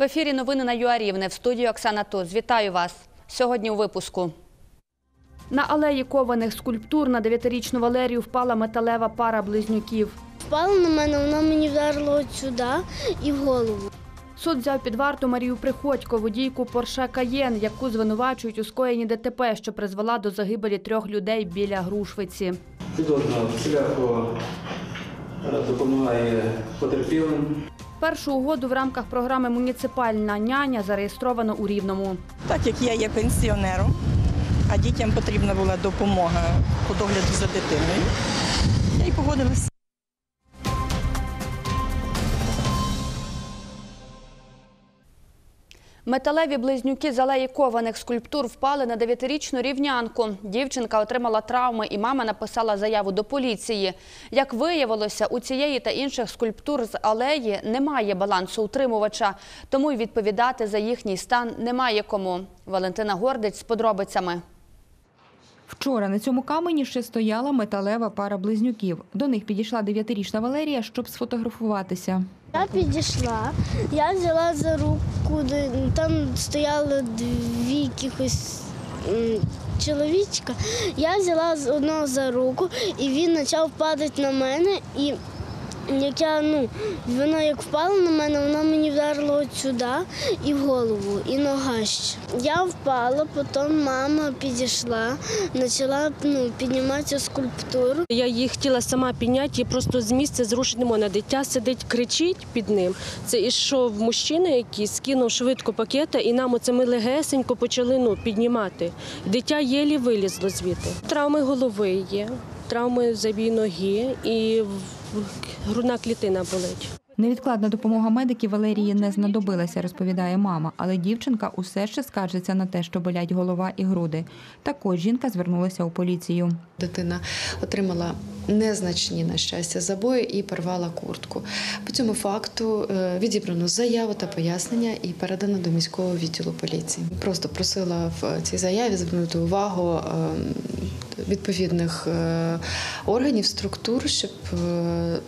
В ефірі новини на ЮАРівне в студії Оксана Туз. Вітаю вас. Сьогодні у випуску. На алеї кованих скульптур на дев'ятирічну Валерію впала металева пара близнюків. Впала на мене, вона мені вдарила от сюди і в голову. Суд взяв під варту Марію Приходько, водійку Порше Каєн, яку звинувачують у скоєнні ДТП, що призвела до загибелі трьох людей біля Грушвиці. Підозна всіляко е, допомагає потерпілим. Першу угоду в рамках програми Муніципальна няня зареєстровано у Рівному. Так як я є пенсіонером, а дітям потрібна була допомога по догляду за дитиною, я й погодилася. Металеві близнюки з алеї кованих скульптур впали на дев'ятирічну рівнянку. Дівчинка отримала травми і мама написала заяву до поліції. Як виявилося, у цієї та інших скульптур з алеї немає балансу утримувача, тому й відповідати за їхній стан немає кому. Валентина Гордич з подробицями. Вчора на цьому камені ще стояла металева пара близнюків. До них підійшла дев'ятирічна Валерія, щоб сфотографуватися. Я підійшла, я взяла за руку, там стояли дві якихось чоловічка. Я взяла одного за руку, і він почав падати на мене. І як я, ну, вона як впала на мене, вона мені вдарила от сюди і в голову, і нога ще. Я впала, потім мама підійшла, почала ну, піднімати скульптуру. Я її хотіла сама підняти, її просто з місця зрушити не можна. Дитя сидить, кричить під ним. Це ішов мужчина, який скинув швидко пакета, і нам оце ми легесенько почали ну, піднімати. Дитя єлі вилізло звідти. Травми голови є, травми забій ноги і грудна клітина болить. Невідкладна допомога медиків Валерії не знадобилася, розповідає мама, але дівчинка усе ще скаржиться на те, що болять голова і груди. Також жінка звернулася у поліцію. Дитина отримала незначні на щастя забої і порвала куртку. По цьому факту е, відібрано заяву та пояснення і передано до міського відділу поліції. Просто просила в цій заяві звернути увагу е, відповідних е, органів, структур, щоб е,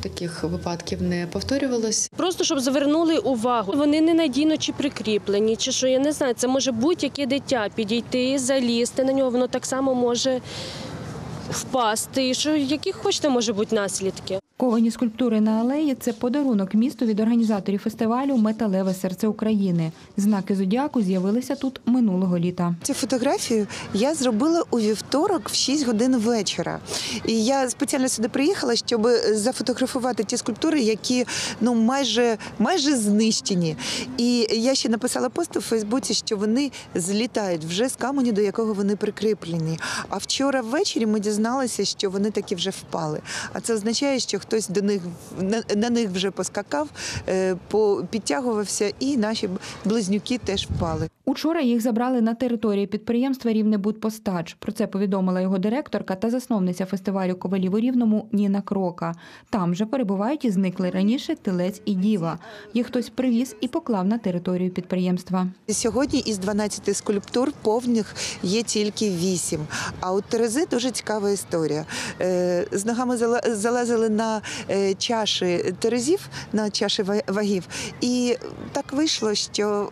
таких випадків не повторювалося. Просто щоб звернули увагу. Вони ненадійно чи прикріплені, чи що я не знаю. Це може будь-яке дитя підійти, залізти на нього. Воно так само може впасти. Що які хочете може бути наслідки. Ковані скульптури на алеї це подарунок місту від організаторів фестивалю Металеве серце України. Знаки зодіаку з'явилися тут минулого літа. Цю фотографію я зробила у вівторок в 6 годин вечора. І я спеціально сюди приїхала, щоб зафотографувати ті скульптури, які ну майже майже знищені. І я ще написала пост у Фейсбуці, що вони злітають вже з каменю, до якого вони прикріплені. А вчора ввечері ми дізналися, що вони таки вже впали. А це означає, що хтось до них на, на них вже поскакав, е, підтягувався, і наші близнюки теж впали. Учора їх забрали на території підприємства Рівнебудпостач. Про це повідомила його директорка та засновниця фестивалю ковалів у Рівному Ніна Крока. Там же перебувають і зникли раніше Тилець і Діва. Їх хтось привіз і поклав на територію підприємства. Сьогодні із 12 скульптур повних є тільки 8. А от Терези дуже цікава історія. Е, З ногами зала- залазили на е, чаші терезів, на чаші вагів, і так вийшло, що.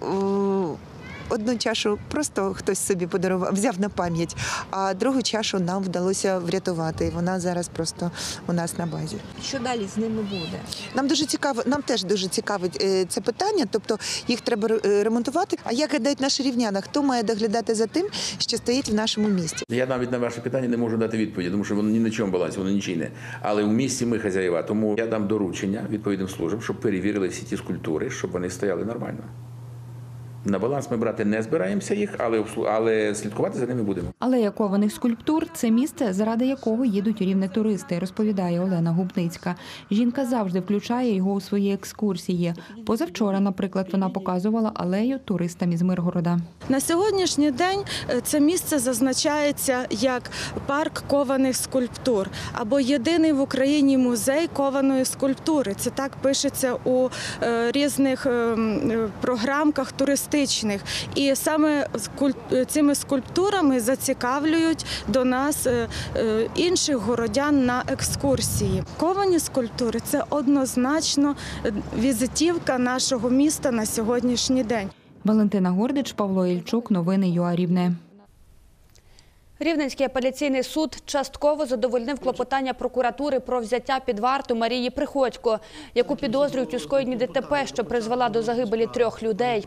Одну чашу просто хтось собі подарував, взяв на пам'ять, а другу чашу нам вдалося врятувати. І вона зараз просто у нас на базі. Що далі з ними буде? Нам дуже цікаво, нам теж дуже цікавить е, це питання. Тобто їх треба е, ремонтувати. А як гадають наші рівняна? Хто має доглядати за тим, що стоїть в нашому місті? Я навіть на ваше питання не можу дати відповіді, тому що воно ні на чому балансі, воно нічийне. Але в місті ми хазяєва. Тому я дам доручення відповідним службам, щоб перевірили всі ті скульптури, щоб вони стояли нормально. На баланс ми брати не збираємося їх, але, але слідкувати за ними будемо. Алея кованих скульптур це місце, заради якого їдуть у рівне туристи, розповідає Олена Губницька. Жінка завжди включає його у свої екскурсії. Позавчора, наприклад, вона показувала алею туристам із Миргорода. На сьогоднішній день е, це місце зазначається як парк кованих скульптур або єдиний в Україні музей кованої скульптури. Це так пишеться у е, різних е, м, е, програмках туристичних. Туристичних. І саме цими скульптурами зацікавлюють до нас е, е, інших городян на екскурсії. Ковані скульптури це однозначно е, візитівка нашого міста на сьогоднішній день. Валентина Гордич, Павло Ільчук. Новини ЮА Рівне. Рівненський апеляційний суд частково задовольнив клопотання прокуратури про взяття під варту Марії Приходько, яку підозрюють у скоєнні ДТП, що призвела до загибелі трьох людей.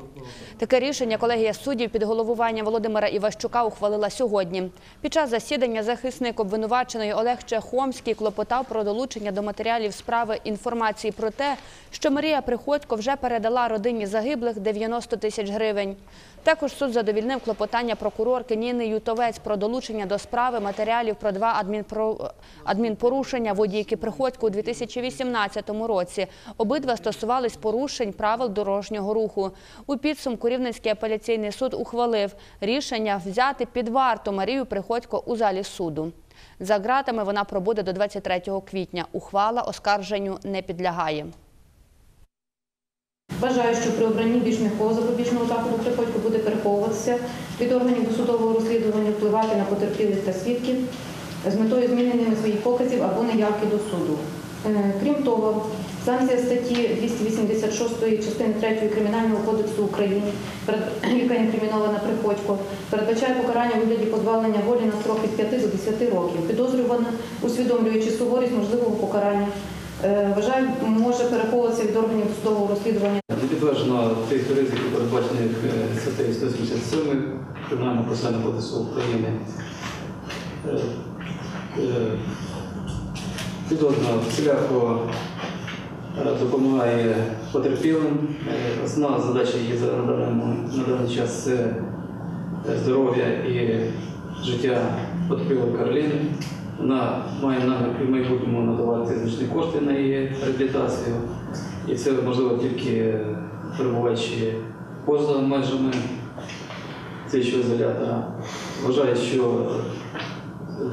Таке рішення колегія суддів під головуванням Володимира Іващука ухвалила сьогодні. Під час засідання захисник обвинуваченої Олег Чехомський клопотав про долучення до матеріалів справи інформації про те, що Марія Приходько вже передала родині загиблих 90 тисяч гривень. Також суд задовільнив клопотання прокурорки Ніни Ютовець про долучення до справи матеріалів про два адмінпорушення водійки Приходько у 2018 році. Обидва стосувались порушень правил дорожнього руху. У підсумку Рівненський апеляційний суд ухвалив рішення взяти під варту Марію Приходько у залі суду. За ґратами вона пробуде до 23 квітня. Ухвала оскарженню не підлягає. Вважаю, що при обранні більш м'якого запобіжного заходу приходько буде переховуватися від органів досудового розслідування, впливати на потерпілих та свідків з метою змінення своїх показів або неявки до суду. Е, Крім того, санкція статті 286 частини 3 Кримінального кодексу України, яка інкримінована Приходько, передбачає покарання у вигляді позбавлення волі на строк від 5 до 10 років. Підозрювана, усвідомлюючи суворість можливого покарання, вважаю, може переховуватися від органів досудового розслідування. Не підтверджено тих ризиків, передбачених е, статтею 177 Кримінального процесуального кодексу України. Е, е, всіляко е, допомагає потерпілим. Е, Основна задача її на даний час це е, здоров'я і життя потерпілої Кароліни. Вона має намір в майбутньому надавати значні кошти на її реабілітацію. І це можливо тільки перебуваючи поза межами цього ізолятора. Вважаю, що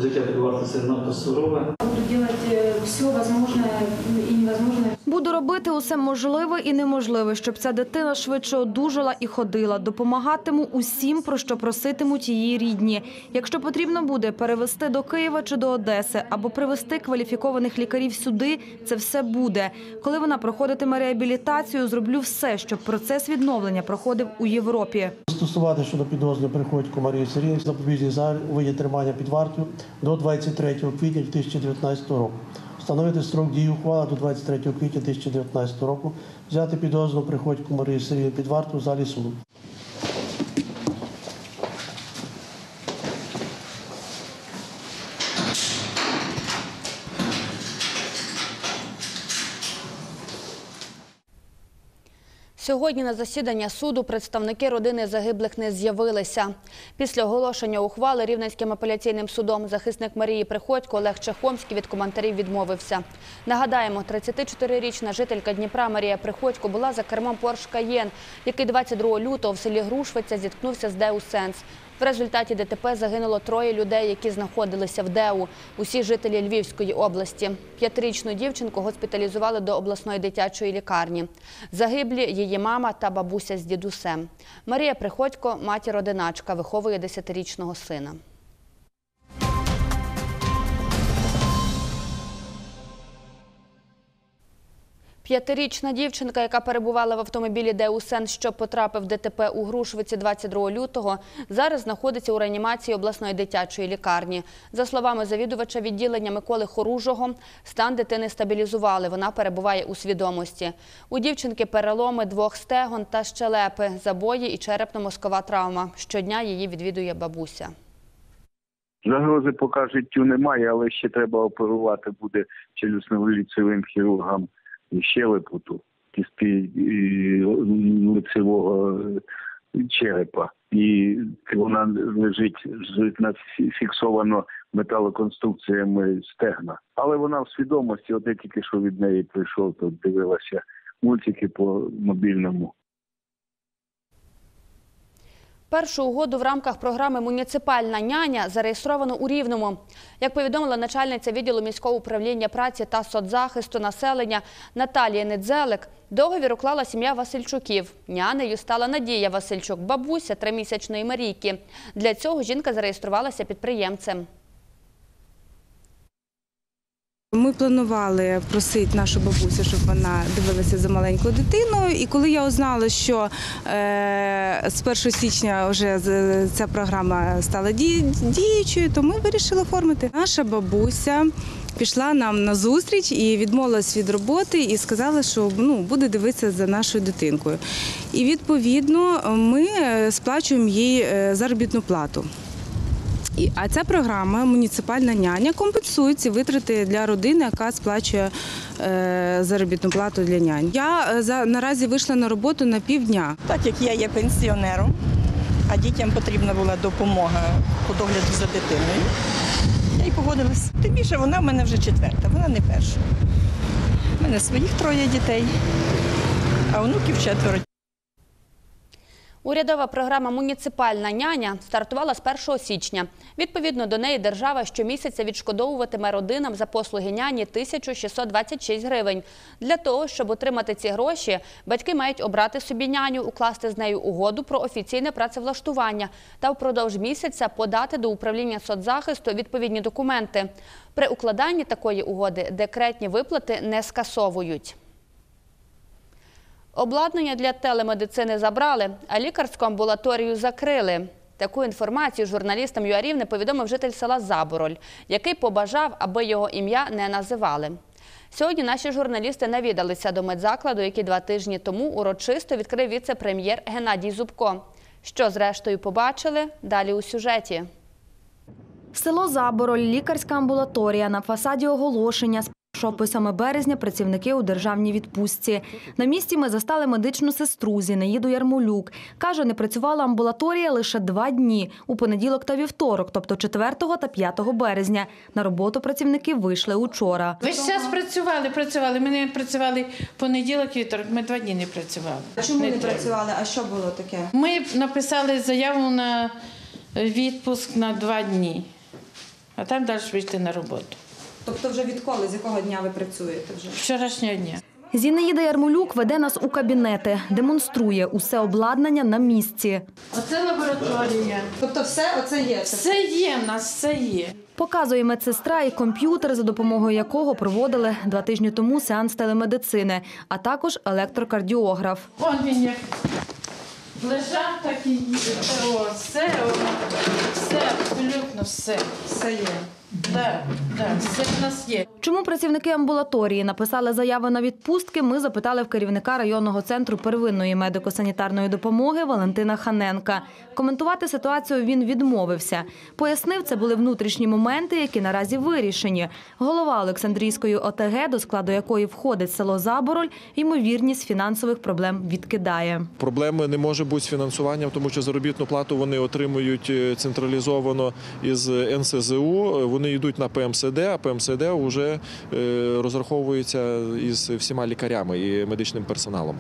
життя під вартою це надто сурове. Буду робити все можливе і невозможное, Буду робити усе можливе і неможливе, щоб ця дитина швидше одужала і ходила. Допомагатиму усім, про що проситимуть її рідні. Якщо потрібно буде перевести до Києва чи до Одеси або привезти кваліфікованих лікарів сюди, це все буде. Коли вона проходитиме реабілітацію, зроблю все, щоб процес відновлення проходив у Європі. Стосувати щодо підозри Приходько Марії Сергіївни запобіжний у виді тримання під вартою до 23 квітня 2019 року. Встановити строк дії ухвали до 23 квітня 2019 року. Взяти підозру Приходько Марії Сергіївни під варту в залі суду. Сьогодні на засідання суду представники родини загиблих не з'явилися. Після оголошення ухвали Рівненським апеляційним судом захисник Марії Приходько Олег Чехомський від коментарів відмовився. Нагадаємо, 34-річна жителька Дніпра Марія Приходько була за кермом Порш Каєн, який 22 лютого в селі Грушвиця зіткнувся з Деу Сенс. В результаті ДТП загинуло троє людей, які знаходилися в ДЕУ. Усі жителі Львівської області. П'ятирічну дівчинку госпіталізували до обласної дитячої лікарні. Загиблі її мама та бабуся з дідусем. Марія Приходько, матір-одиначка, виховує десятирічного сина. П'ятирічна дівчинка, яка перебувала в автомобілі Деусен, що потрапив в ДТП у Грушвиці 22 лютого, зараз знаходиться у реанімації обласної дитячої лікарні. За словами завідувача відділення Миколи Хоружого, стан дитини стабілізували. Вона перебуває у свідомості. У дівчинки переломи двох стегон та щелепи, забої і черепно-мозкова травма. Щодня її відвідує бабуся. Загрози поки життю немає, але ще треба оперувати буде челюсно-лицевим хірургам щелепу кісти лицевого е, черепа. І вона лежить на фіксовано металоконструкціями стегна. Але вона в свідомості, от я тільки що від неї прийшов, то дивилася мультики по мобільному. Першу угоду в рамках програми Муніципальна няня зареєстровано у Рівному. Як повідомила начальниця відділу міського управління праці та соцзахисту населення Наталія Недзелик, договір уклала сім'я Васильчуків. Нянею стала Надія Васильчук, бабуся тримісячної Марійки. Для цього жінка зареєструвалася підприємцем. Ми планували просити нашу бабусю, щоб вона дивилася за маленькою дитиною. І коли я узнала, що е, з 1 січня вже ця програма стала діючою, то ми вирішили оформити. Наша бабуся пішла нам на зустріч і відмовилась від роботи і сказала, що ну, буде дивитися за нашою дитинкою. І відповідно ми е, сплачуємо їй е, заробітну плату. А ця програма муніципальна няня компенсує ці витрати для родини, яка сплачує е, заробітну плату для нянь. Я е, наразі вийшла на роботу на півдня. Так як я є пенсіонером, а дітям потрібна була допомога по догляду за дитиною, я й погодилась. Тим більше вона в мене вже четверта, вона не перша. У мене своїх троє дітей, а онуків четверо. Урядова програма Муніципальна няня стартувала з 1 січня. Відповідно до неї держава щомісяця відшкодовуватиме родинам за послуги няні 1626 гривень. Для того, щоб отримати ці гроші, батьки мають обрати собі няню, укласти з нею угоду про офіційне працевлаштування та впродовж місяця подати до управління соцзахисту відповідні документи. При укладанні такої угоди декретні виплати не скасовують. Обладнання для телемедицини забрали, а лікарську амбулаторію закрили. Таку інформацію журналістам ЮАРівни повідомив житель села Забороль, який побажав, аби його ім'я не називали. Сьогодні наші журналісти навідалися до медзакладу, який два тижні тому урочисто відкрив віце-прем'єр Геннадій Зубко. Що зрештою побачили? Далі у сюжеті. Село Забороль, лікарська амбулаторія на фасаді оголошення. З 1 березня працівники у державній відпустці. На місці ми застали медичну сестру Зінаїду Ярмолюк. Каже, не працювала амбулаторія лише два дні – у понеділок та вівторок, тобто 4 та 5 березня. На роботу працівники вийшли учора. Весь час працювали, працювали. Ми не працювали понеділок, вівторок, ми два дні не працювали. треба. А що було таке? Ми написали заяву на відпуск на два дні, а там далі вийти на роботу. Тобто вже відколи, з якого дня ви працюєте вже? Вчорашнього дня. Зінаїда Ярмолюк веде нас у кабінети, демонструє усе обладнання на місці. Оце лабораторія. Тобто все оце є? Все є в нас, все є. Показує медсестра і комп'ютер, за допомогою якого проводили два тижні тому сеанс телемедицини, а також електрокардіограф. Вон він як лежав, так і їде. О, все, все, абсолютно все. Все є. В нас є. Чому працівники амбулаторії написали заяви на відпустки, ми запитали в керівника районного центру первинної медико-санітарної допомоги Валентина Ханенка. Коментувати ситуацію він відмовився. Пояснив, це були внутрішні моменти, які наразі вирішені. Голова Олександрійської ОТГ, до складу якої входить село Забороль, ймовірність фінансових проблем відкидає. Проблеми не може бути з фінансуванням, тому що заробітну плату вони отримують е, централізовано із НСЗУ. Вони йдуть на ПМСД, а ПМСД вже е, розраховується із всіма лікарями і медичним персоналом.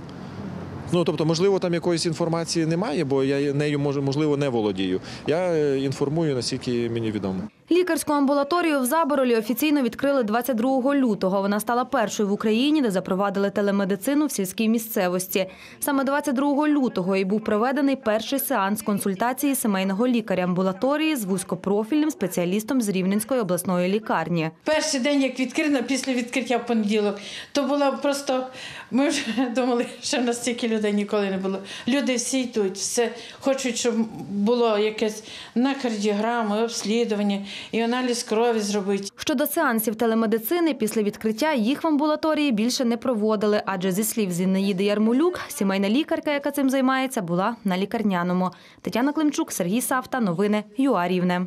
Ну тобто, можливо, там якоїсь інформації немає, бо я нею може- можливо не володію. Я е, інформую наскільки мені відомо. Лікарську амбулаторію в Заборолі офіційно відкрили 22 лютого. Вона стала першою в Україні, де запровадили телемедицину в сільській місцевості. Саме 22 лютого і був проведений перший сеанс консультації сімейного лікаря амбулаторії з вузькопрофільним спеціалістом з Рівненської обласної лікарні. Перший день, як відкрито, після відкриття в понеділок, то було просто. Ми вже думали, що в нас стільки людей ніколи не було. Люди всі йдуть, все хочуть, щоб було якесь на кардіограму, обслідування і аналіз крові зробити. Щодо сеансів телемедицини, після відкриття їх в амбулаторії більше не проводили, адже зі слів Зінаїди Ярмолюк, сімейна лікарка, яка цим займається, була на лікарняному. Тетяна Климчук, Сергій Савта, новини ЮА Рівне.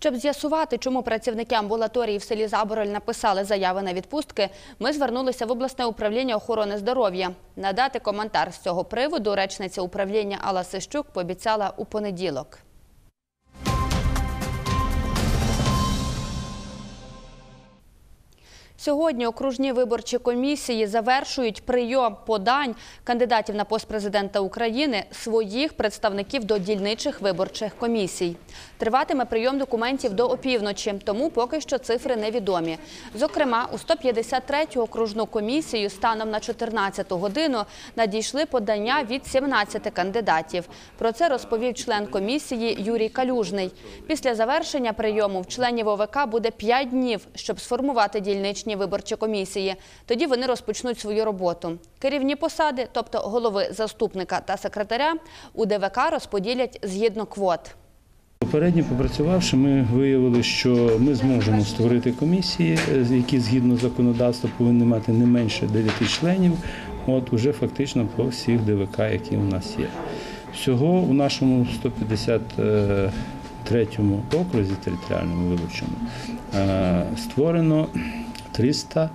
Щоб з'ясувати, чому працівники амбулаторії в селі Забороль написали заяви на відпустки, ми звернулися в обласне управління охорони здоров'я. Надати коментар з цього приводу речниця управління Алла Сищук пообіцяла у понеділок. Сьогодні окружні виборчі комісії завершують прийом подань кандидатів на пост президента України своїх представників до дільничих виборчих комісій. Триватиме прийом документів до опівночі, тому поки що цифри невідомі. Зокрема, у 153-ю окружну комісію станом на 14 годину надійшли подання від 17 кандидатів. Про це розповів член комісії Юрій Калюжний. Після завершення прийому в членів ОВК буде 5 днів, щоб сформувати дільничні виборчі комісії. Тоді вони розпочнуть свою роботу. Керівні посади, тобто голови, заступника та секретаря, у ДВК розподілять згідно квот. Попередньо попрацювавши, ми виявили, що ми зможемо створити комісії, е, які згідно законодавства повинні мати не менше 9 членів. От уже фактично по всіх ДВК, які у нас є. Всього у нашому 153 окрузі територіальному виборчому е, створено 300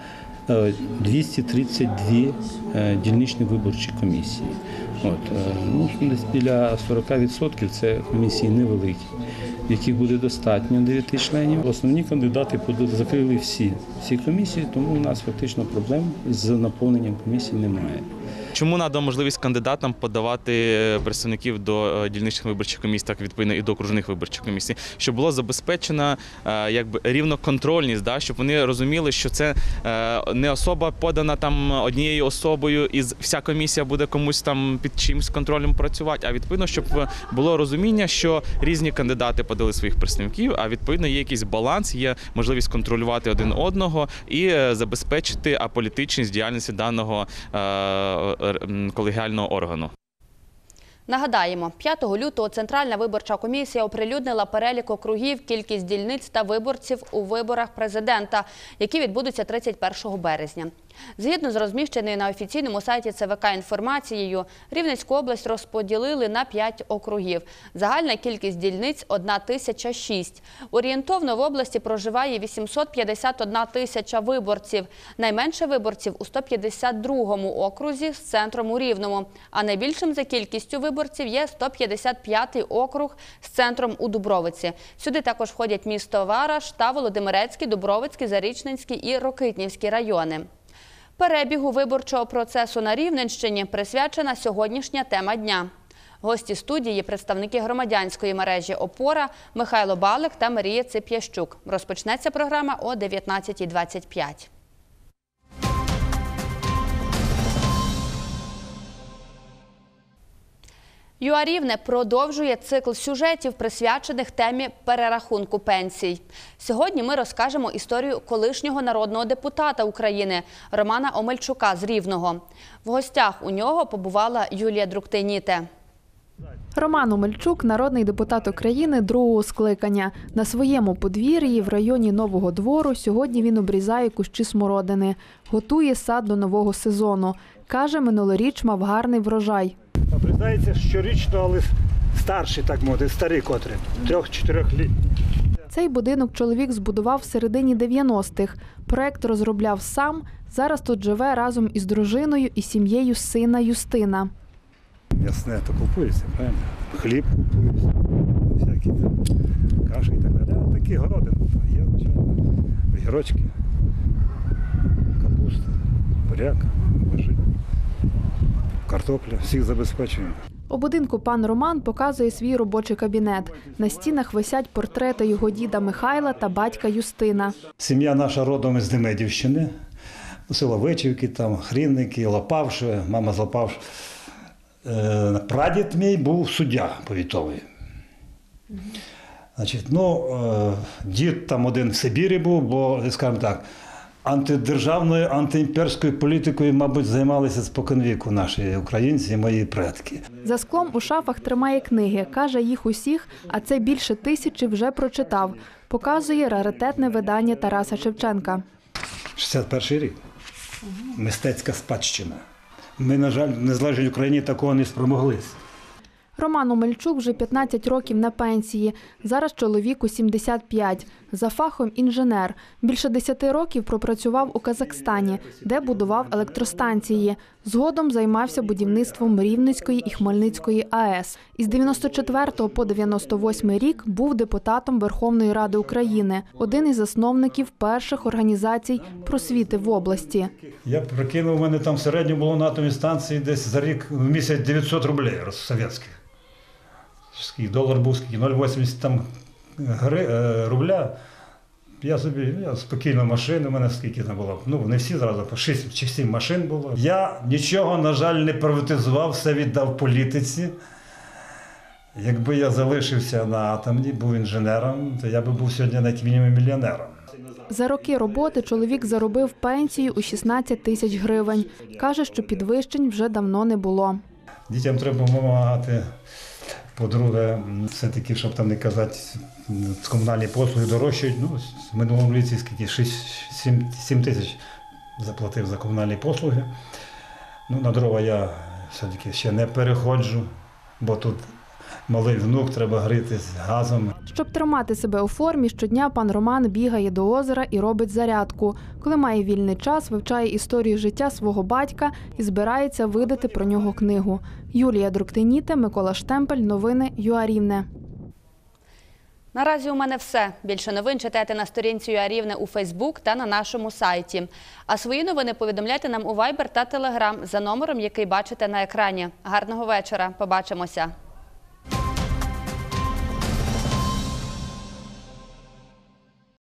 е, 232 е, дільничні виборчі комісії. От, е, ну, десь біля 40% це комісії невеликі, яких буде достатньо 9 членів. Основні кандидати закрили всі, всі комісії, тому у нас фактично проблем з наповненням комісії немає. Чому надано можливість кандидатам подавати е, представників до е, дільничних виборчих комісій, так відповідно і до окружних виборчих комісій, щоб було забезпечена е, якби рівноконтрольність, да, щоб вони розуміли, що це не особа подана там однією особою, і вся комісія буде комусь там під чимсь контролем працювати. А відповідно, щоб було розуміння, що різні кандидати подали своїх представників, а відповідно є якийсь баланс, є можливість контролювати один одного і забезпечити аполітичність діяльності даного колегіального органу. Нагадаємо, 5 лютого Центральна виборча комісія оприлюднила перелік округів, кількість дільниць та виборців у виборах президента, які відбудуться 31 березня. Згідно з розміщеною на офіційному сайті ЦВК інформацією, Рівненську область розподілили на 5 округів. Загальна кількість дільниць – 1006. Орієнтовно в області проживає 851 тисяча виборців. Найменше виборців у 152-му окрузі з центром у Рівному. А найбільшим за кількістю виборців є 155-й округ з центром у Дубровиці. Сюди також входять місто Вараш та Володимирецький, Дубровицький, Зарічненський і Рокитнівський райони. Перебігу виборчого процесу на Рівненщині присвячена сьогоднішня тема дня. Гості студії – представники громадянської мережі «Опора» Михайло Балик та Марія Цип'ящук. Розпочнеться програма о 19.25. ЮА Рівне продовжує цикл сюжетів, присвячених темі перерахунку пенсій. Сьогодні ми розкажемо історію колишнього народного депутата України Романа Омельчука з Рівного. В гостях у нього побувала Юлія Друктиніте. Роман Омельчук – народний депутат України другого скликання. На своєму подвір'ї в районі Нового двору сьогодні він обрізає кущі смородини, готує сад до нового сезону. Каже, минулоріч мав гарний врожай. Обрізається щорічно, але старший, так мовити, старий котрий, трьох-чотирьох літ. Цей будинок чоловік збудував в середині 90-х. Проект розробляв сам. Зараз тут живе разом із дружиною і сім'єю сина Юстина. М'ясне то купується, правильно? Хліб купується, всякі там каші і так далі. А такі городи є, звичайно. Огірочки, капуста, буряк, бажи, картопля, всіх забезпечуємо. У будинку пан Роман показує свій робочий кабінет. На стінах висять портрети його діда Михайла та батька Юстина. Сім'я наша родом із Демидівщини, село Вечівки, там Хрінники, Лопавши, мама з Лопавш. Е, Прадід мій був суддя повітовий. Значить, ну, е, дід там один в Сибірі був, бо, скажімо так, антидержавною, антиімперською політикою, мабуть, займалися споконвіку наші українці і мої предки. За склом у шафах тримає книги. Каже, їх усіх, а це більше тисячі вже прочитав. Показує раритетне видання Тараса Шевченка. 61 рік. Мистецька спадщина. Ми, на жаль, незалежній Україні такого не спромоглися. Роман Омельчук вже 15 років на пенсії. Зараз чоловіку 75. За фахом інженер. Більше 10 років пропрацював у Казахстані, де будував електростанції. Згодом займався будівництвом Рівненської і Хмельницької АЕС. Із 94 по 98 рік був депутатом Верховної Ради України, один із засновників перших організацій просвіти в області. Я прикинув, у мене там в середньому було на атомній станції десь за рік місяць 900 рублей совєтських. Скільки долар був, скільки 0,80 там гри, е, рубля. Я собі я спокійно машин, у мене скільки там було. Ну, не всі зразу, по 6 чи 7 машин було. Я нічого, на жаль, не приватизував, все віддав політиці. Якби я залишився на атомні, був інженером, то я би був сьогодні як мінімум мільйонером. За роки роботи чоловік заробив пенсію у 16 тисяч гривень. Каже, що підвищень вже давно не було. Дітям треба допомагати. По-друге, все-таки, щоб там не казати, комунальні послуги дорожчають. Ну, в минулому році скільки 6, 7, тисяч заплатив за комунальні послуги. Ну, на дрова я все-таки ще не переходжу, бо тут малий внук, треба грітись газом. Щоб тримати себе у формі, щодня пан Роман бігає до озера і робить зарядку. Коли має вільний час, вивчає історію життя свого батька і збирається видати про нього книгу. Юлія Друктиніте, Микола Штемпель, новини ЮАРівне. Наразі у мене все. Більше новин читайте на сторінці ЮАРівне у Фейсбук та на нашому сайті. А свої новини повідомляйте нам у Viber та Telegram за номером, який бачите на екрані. Гарного вечора. Побачимося.